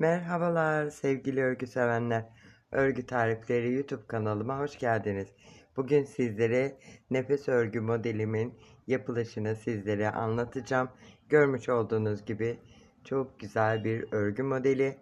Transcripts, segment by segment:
Merhabalar sevgili örgü sevenler. Örgü tarifleri YouTube kanalıma hoş geldiniz. Bugün sizlere nefes örgü modelimin yapılışını sizlere anlatacağım. Görmüş olduğunuz gibi çok güzel bir örgü modeli.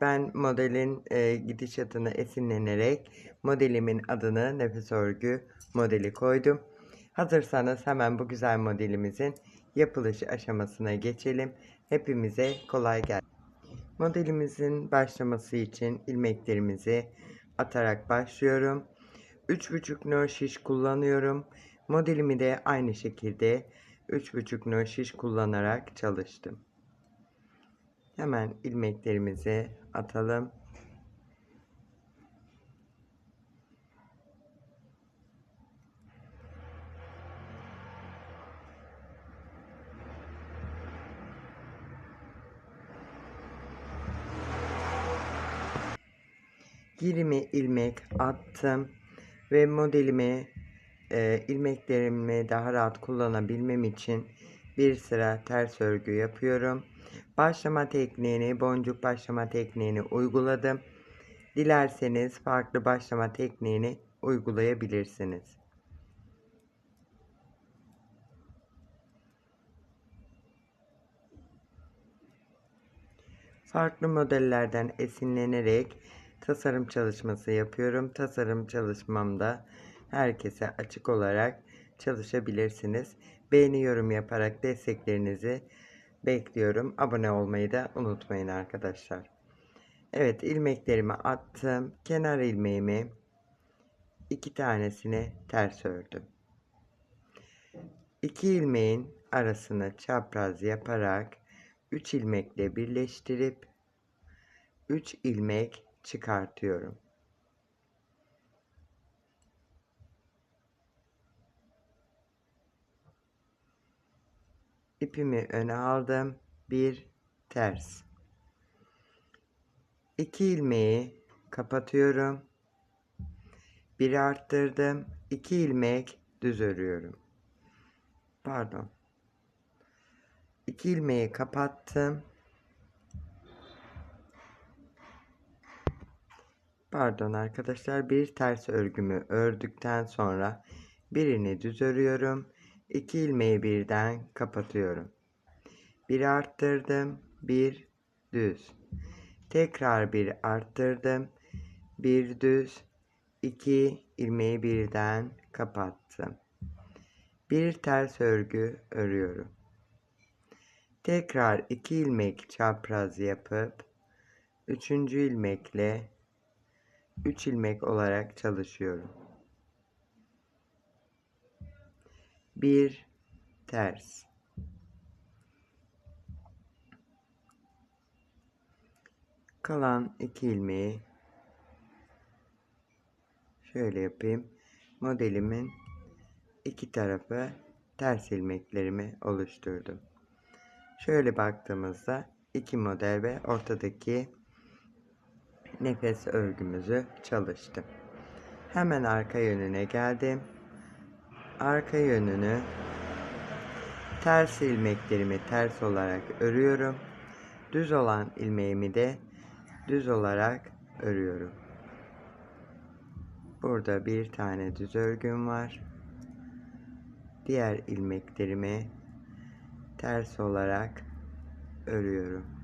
Ben modelin e, gidişatına esinlenerek modelimin adını nefes örgü modeli koydum. Hazırsanız hemen bu güzel modelimizin yapılış aşamasına geçelim. Hepimize kolay gelsin. Modelimizin başlaması için ilmeklerimizi atarak başlıyorum. 3,5 nö şiş kullanıyorum. Modelimi de aynı şekilde 3,5 nö şiş kullanarak çalıştım. Hemen ilmeklerimizi atalım. Girimi ilmek attım ve modelimi e, ilmeklerimi daha rahat kullanabilmem için bir sıra ters örgü yapıyorum. Başlama tekniğini, boncuk başlama tekniğini uyguladım. Dilerseniz farklı başlama tekniğini uygulayabilirsiniz. Farklı modellerden esinlenerek tasarım çalışması yapıyorum. Tasarım çalışmamda herkese açık olarak çalışabilirsiniz. Beğeni yorum yaparak desteklerinizi bekliyorum. Abone olmayı da unutmayın arkadaşlar. Evet ilmeklerimi attım. Kenar ilmeğimi iki tanesini ters ördüm. İki ilmeğin arasını çapraz yaparak 3 ilmekle birleştirip 3 ilmek çıkartıyorum. İpimi öne aldım. Bir ters. İki ilmeği kapatıyorum. Bir arttırdım. İki ilmek düz örüyorum. Pardon. İki ilmeği kapattım. Pardon arkadaşlar bir ters örgümü ördükten sonra birini düz örüyorum. İki ilmeği birden kapatıyorum. Bir arttırdım, bir düz. Tekrar bir arttırdım, bir düz, iki ilmeği birden kapattım. Bir ters örgü örüyorum. Tekrar iki ilmek çapraz yapıp üçüncü ilmekle 3 ilmek olarak çalışıyorum. 1 ters. Kalan 2 ilmeği şöyle yapayım. Modelimin iki tarafı ters ilmeklerimi oluşturdum. Şöyle baktığımızda iki model ve ortadaki nefes örgümüzü çalıştım. Hemen arka yönüne geldim. Arka yönünü ters ilmeklerimi ters olarak örüyorum. Düz olan ilmeğimi de düz olarak örüyorum. Burada bir tane düz örgüm var. Diğer ilmeklerimi ters olarak örüyorum.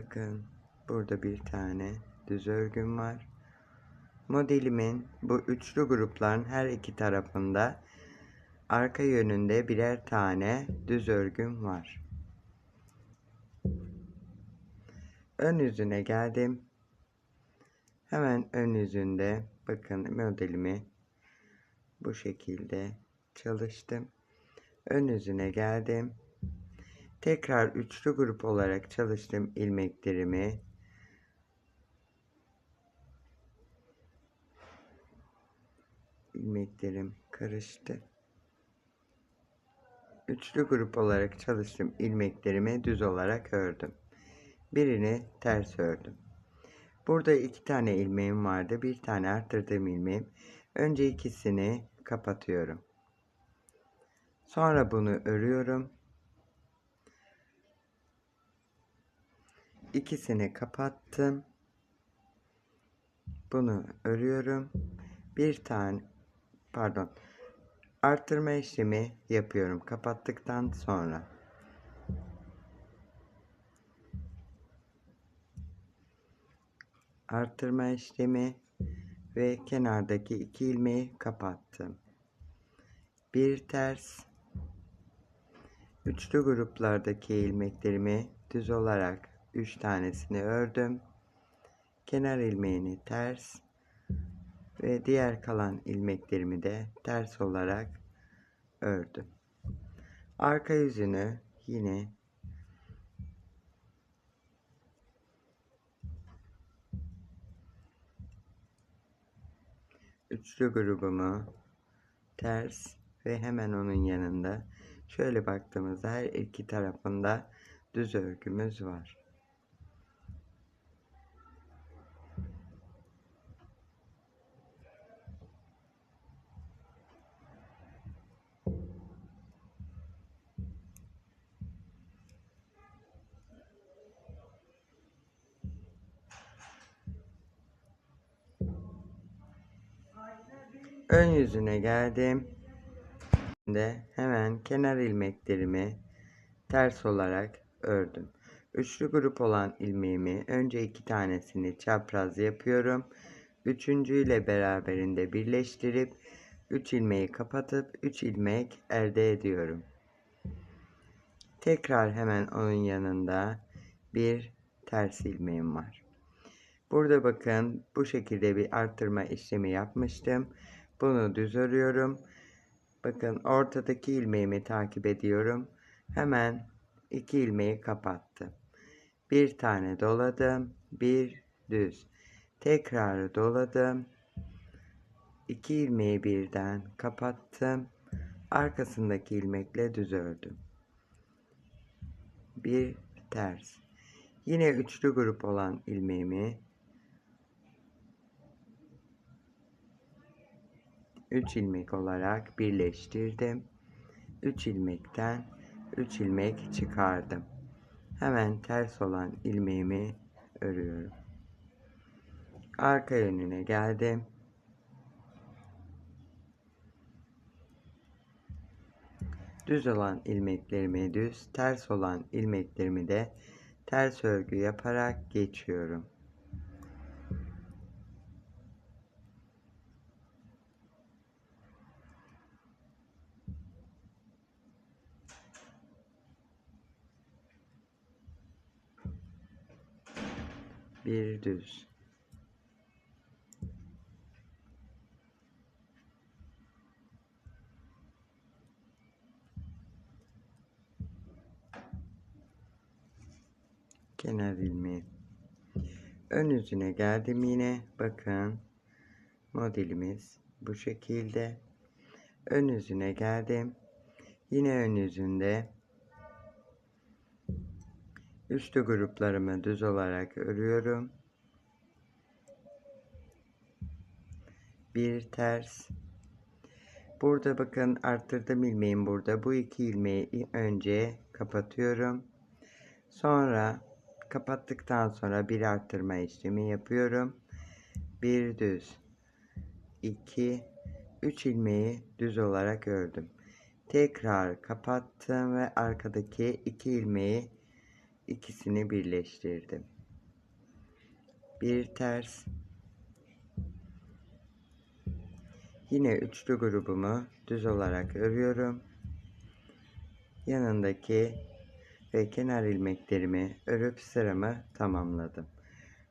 Bakın burada bir tane düz örgüm var. Modelimin bu üçlü grupların her iki tarafında arka yönünde birer tane düz örgüm var. Ön yüzüne geldim. Hemen ön yüzünde bakın modelimi bu şekilde çalıştım. Ön yüzüne geldim. Tekrar üçlü grup olarak çalıştım ilmeklerimi. ilmeklerim karıştı. Üçlü grup olarak çalıştım ilmeklerimi düz olarak ördüm. Birini ters ördüm. Burada iki tane ilmeğim vardı. Bir tane arttırdığım ilmeğim. Önce ikisini kapatıyorum. Sonra bunu örüyorum. İkisini kapattım. Bunu örüyorum. Bir tane pardon arttırma işlemi yapıyorum kapattıktan sonra. Arttırma işlemi ve kenardaki iki ilmeği kapattım. Bir ters üçlü gruplardaki ilmeklerimi düz olarak 3 tanesini ördüm. Kenar ilmeğini ters ve diğer kalan ilmeklerimi de ters olarak ördüm. Arka yüzünü yine üçlü grubumu ters ve hemen onun yanında şöyle baktığımızda her iki tarafında düz örgümüz var. Ön yüzüne geldim. Şimdi hemen kenar ilmeklerimi ters olarak ördüm. Üçlü grup olan ilmeğimi önce iki tanesini çapraz yapıyorum. Üçüncü ile beraberinde birleştirip 3 ilmeği kapatıp 3 ilmek elde ediyorum. Tekrar hemen onun yanında bir ters ilmeğim var. Burada bakın bu şekilde bir arttırma işlemi yapmıştım. Bunu düz örüyorum. Bakın ortadaki ilmeğimi takip ediyorum. Hemen iki ilmeği kapattım. Bir tane doladım. Bir düz. Tekrar doladım. İki ilmeği birden kapattım. Arkasındaki ilmekle düz ördüm. Bir ters. Yine üçlü grup olan ilmeğimi 3 ilmek olarak birleştirdim. 3 ilmekten 3 ilmek çıkardım. Hemen ters olan ilmeğimi örüyorum. Arka yönüne geldim. Düz olan ilmeklerimi düz, ters olan ilmeklerimi de ters örgü yaparak geçiyorum. Bir düz. Kenar ilmeği. Ön yüzüne geldim yine. Bakın modelimiz bu şekilde. Ön yüzüne geldim. Yine ön yüzünde Üstü gruplarımı düz olarak örüyorum. Bir ters. Burada bakın arttırdım ilmeğim burada. Bu iki ilmeği önce kapatıyorum. Sonra kapattıktan sonra bir arttırma işlemi yapıyorum. Bir düz. 2 3 ilmeği düz olarak ördüm. Tekrar kapattım ve arkadaki iki ilmeği ikisini birleştirdim. Bir ters. Yine üçlü grubumu düz olarak örüyorum. Yanındaki ve kenar ilmeklerimi örüp sıramı tamamladım.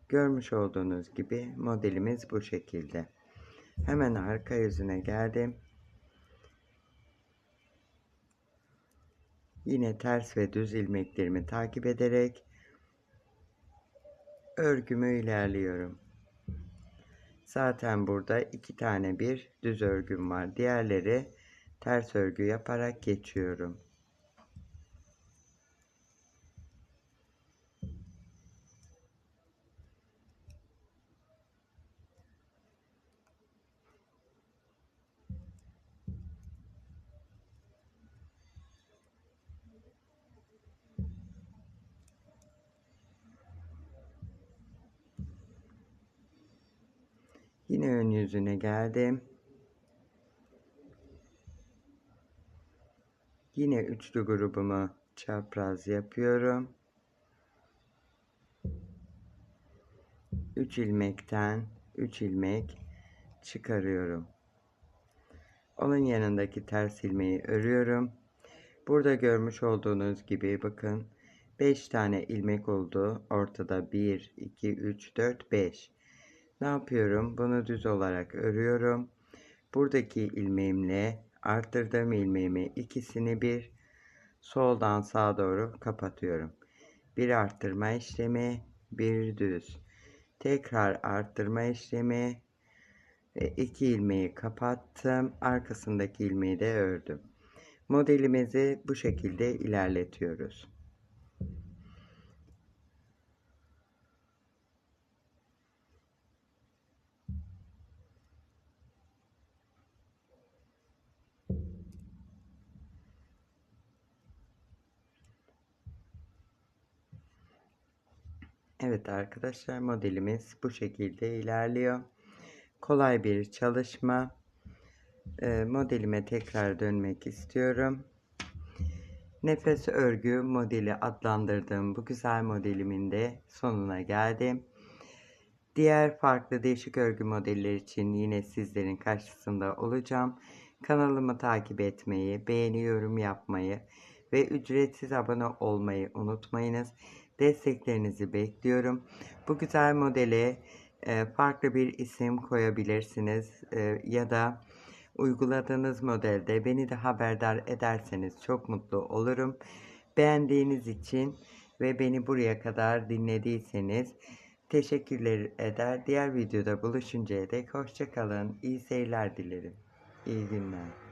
Görmüş olduğunuz gibi modelimiz bu şekilde. Hemen arka yüzüne geldim. Yine ters ve düz ilmeklerimi takip ederek örgümü ilerliyorum. Zaten burada iki tane bir düz örgüm var. Diğerleri ters örgü yaparak geçiyorum. Yine ön yüzüne geldim. Yine üçlü grubumu çapraz yapıyorum. 3 ilmekten 3 ilmek çıkarıyorum. Onun yanındaki ters ilmeği örüyorum. Burada görmüş olduğunuz gibi bakın 5 tane ilmek oldu. Ortada 1, 2, 3, 4, 5. Ne yapıyorum? Bunu düz olarak örüyorum. Buradaki ilmeğimle arttırdığım ilmeğimi ikisini bir soldan sağa doğru kapatıyorum. Bir arttırma işlemi, bir düz. Tekrar arttırma işlemi ve iki ilmeği kapattım. Arkasındaki ilmeği de ördüm. Modelimizi bu şekilde ilerletiyoruz. Evet arkadaşlar modelimiz bu şekilde ilerliyor. Kolay bir çalışma. Ee, modelime tekrar dönmek istiyorum. Nefes örgü modeli adlandırdığım bu güzel modelimin de sonuna geldim. Diğer farklı değişik örgü modeller için yine sizlerin karşısında olacağım. Kanalımı takip etmeyi, beğeni yorum yapmayı ve ücretsiz abone olmayı unutmayınız. Desteklerinizi bekliyorum. Bu güzel modele e, farklı bir isim koyabilirsiniz e, ya da uyguladığınız modelde beni de haberdar ederseniz çok mutlu olurum. Beğendiğiniz için ve beni buraya kadar dinlediyseniz teşekkürler eder. Diğer videoda buluşuncaya dek hoşçakalın. İyi seyirler dilerim. İyi günler.